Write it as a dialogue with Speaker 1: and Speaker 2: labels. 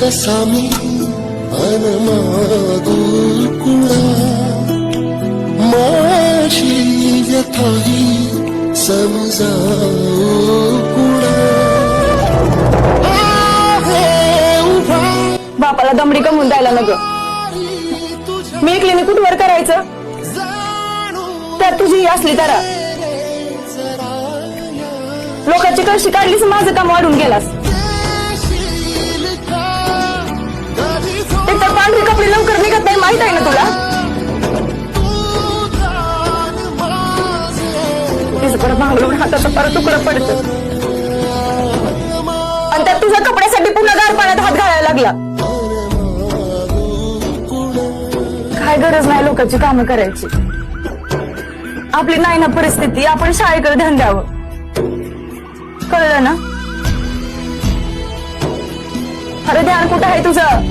Speaker 1: कसा मी अनमादुकुळा माझी व्यथाही समजावू कुणा आहे उभा.
Speaker 2: बापाला दमडी कमवून द्यायला नको. मी एकलीने कुठवर करायचं? त्यात तुझी ही असली तर. लोकांची कळशी काढलीस माझं काम वाढून गेलास. तिचं परत भांगलून हाताचं परत तुकडं पडतं आणि त्यात तुझ्या कपड्यासाठी पुन्हा गार पाण्यात हात घालायला लागला. काय गरज नाही लोकांची कामं करायची. आपली नाही ना परिस्थिती आपण शाळेकडे ध्यान द्यावं. कळलं ना? अरे ध्यान कुठं आहे तुझं?